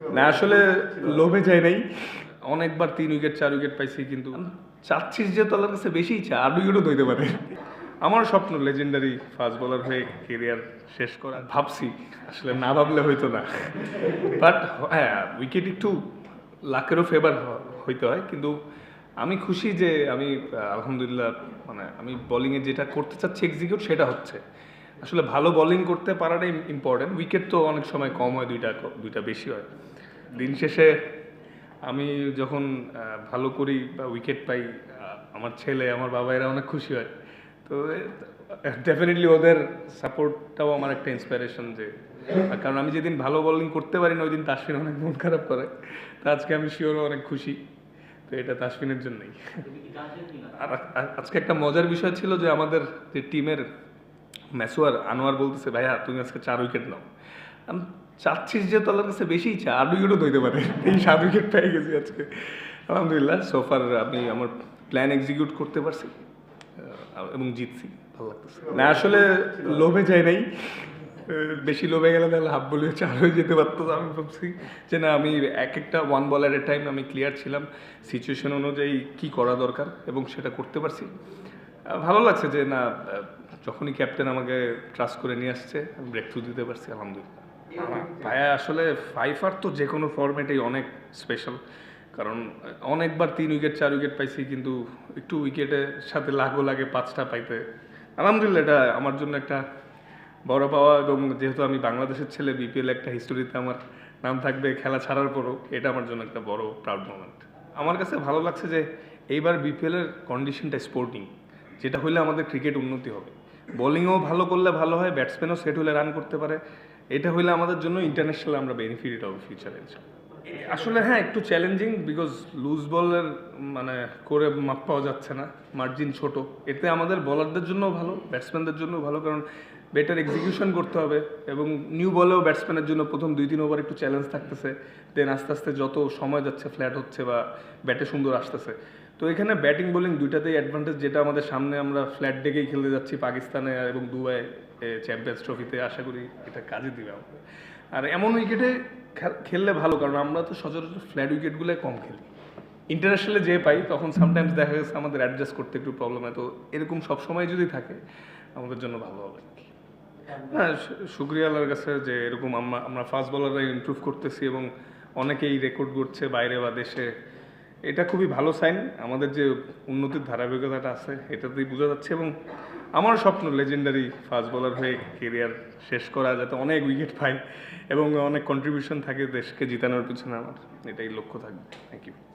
না আসলে লোভে যায় নাই। অনেকবার তিন উইকেট চার উইকেট পাইছি কিন্তু চাচ্ছিস যে তোলার কাছে বেশি ইচ্ছা আর উইকেটও দইতে পারে। আমার স্বপ্ন লেজেন্ডারি ফাস্ট বোলার হয়ে কেরিয়ার শেষ করা ভাবছি আসলে না ভাবলে হইতো না। বাট হ্যাঁ উইকেট একটু লাকেরও ফেভার হইতে হয়। কিন্তু আমি খুশি যে আমি আলহামদুলিল্লাহ মানে আমি বোলিংয়ে যেটা করতে চাচ্ছি এক্সিকিউট সেটা হচ্ছে। আসলে ভালো বোলিং করতে পারাটাই ইম্পর্টেন্ট উইকেট তো অনেক সময় কম হয় দুইটা দুইটা বেশি হয়। দিন শেষে আমি যখন ভালো করি বা উইকেট পাই আমার ছেলে আমার বাবা এরা অনেক খুশি হয়। তো ডেফিনেটলি ওদের সাপোর্টটাও আমার একটা ইন্সপিরেশন যে কারণ আমি যেদিন ভালো বোলিং করতে পারি না ওই দিন তাসফিন অনেক মন খারাপ করে। তো আজকে আমি শিওরও অনেক খুশি। তো এটা তাসফিনের জন্যই। আর আজকে একটা মজার বিষয় ছিল যে আমাদের যে টিমের ম্যাসুয়ার আনোয়ার বলতেছে, ভাইয়া, তুমি আজকে চার উইকেট নাও। আমি চাচ্ছিস যে তোলার কাছে বেশি ইচ্ছা, আট উইকেটও দইতে পারে। এই সাত উইকেট পেয়ে গেছি আজকে। আলহামদুলিল্লাহ সোফার আমি আমার প্ল্যান এক্সিকিউট করতে পারছি এবং জিতছি। ভালো লাগতেছে। না, আসলে লোভে যাই নাই। বেশি লোভে গেলে তাহলে হাফ বলে চার হয়ে যেতে পারতো, আমি ভাবছি যে না, আমি এক একটা ওয়ান বল এ টাইম আমি ক্লিয়ার ছিলাম সিচুয়েশন অনুযায়ী কি করা দরকার এবং সেটা করতে পারছি। ভালো লাগছে যে না যখনই ক্যাপ্টেন আমাকে ট্রাস্ট করে নিয়ে আসছে আমি ব্রেক থ্রু দিতে পারছি আলহামদুলিল্লাহ। ভাইয়া আসলে ফাইফার তো যে কোনো ফরম্যাটেই অনেক স্পেশাল কারণ অনেকবার তিন উইকেট চার উইকেট পাইছি কিন্তু একটু উইকেটের সাথে লাগো লাগে পাঁচটা পাইতে। আলহামদুলিল্লাহ এটা আমার জন্য একটা বড় পাওয়া এবং যেহেতু আমি বাংলাদেশের ছেলে বিপিএল একটা হিস্টোরিতে আমার নাম থাকবে খেলা ছাড়ার পরও এটা আমার জন্য একটা বড় প্রাউড মোমেন্ট আমার কাছে ভালো লাগছে যে এইবার বিপিএলের কন্ডিশনটা স্পোর্টিং যেটা হলে আমাদের ক্রিকেট উন্নতি হবে। বোলিংও ভালো করলে ভালো হয় ব্যাটসম্যানও সেট হলে রান করতে পারে। এটা হলে আমাদের জন্য ইন্টারন্যাশনাল আমরা বেনিফিট হবে ফিউচারে আসলে হ্যাঁ একটু চ্যালেঞ্জিং বিকজ লুজ বলের মানে করে মাপ পাওয়া যাচ্ছে না মার্জিন ছোট। এতে আমাদের বলারদের জন্য ভালো ব্যাটসম্যানদের জন্য ভালো, কারণ বেটার এক্সিকিউশন করতে হবে এবং নিউ বলেও ব্যাটসম্যানের জন্য প্রথম দুই, তিন ওভার একটু চ্যালেঞ্জ থাকতেছে। দেন আস্তে আস্তে যত সময় যাচ্ছে ফ্ল্যাট হচ্ছে বা ব্যাটে সুন্দর আসতেছে। তো এখানে ব্যাটিং, বোলিং দুইটাতেই অ্যাডভান্টেজ যেটা আমাদের সামনে আমরা ফ্ল্যাট ডেকেই খেলতে যাচ্ছি পাকিস্তানে এবং দুবাই চ্যাম্পিয়ন্স ট্রফিতে আশা করি এটা কাজে দিবে আমাদের। আর এমন উইকেটে খেললে ভালো, কারণ আমরা তো সচরাচর ফ্ল্যাট উইকেটগুলো কম খেলি। ইন্টারন্যাশনালে যে পাই, তখন সামটাইমস দেখা গেছে আমাদের অ্যাডজাস্ট করতে একটু প্রবলেম হয়। তো এরকম সব সময় যদি থাকে, আমাদের জন্য ভালো হবে শু- আল্লাহর কাছে যে এরকম আমরা আমরা ফাস্ট বলাররা ইমপ্রুভ করতেছি এবং অনেকেই রেকর্ড করছে বাইরে বা দেশে। এটা খুবই ভালো সাইন আমাদের যে উন্নতির ধারাবাহিকতাটা আছে, এটাতেই বোঝা যাচ্ছে এবং আমার স্বপ্ন লেজেন্ডারি ফাস্ট বলার হয়ে কেরিয়ার শেষ করা, যাতে অনেক উইকেট পাই এবং অনেক কন্ট্রিবিউশন থাকে দেশকে জিতানোর পিছনে আমার। এটাই লক্ষ্য থাকবে। Thank you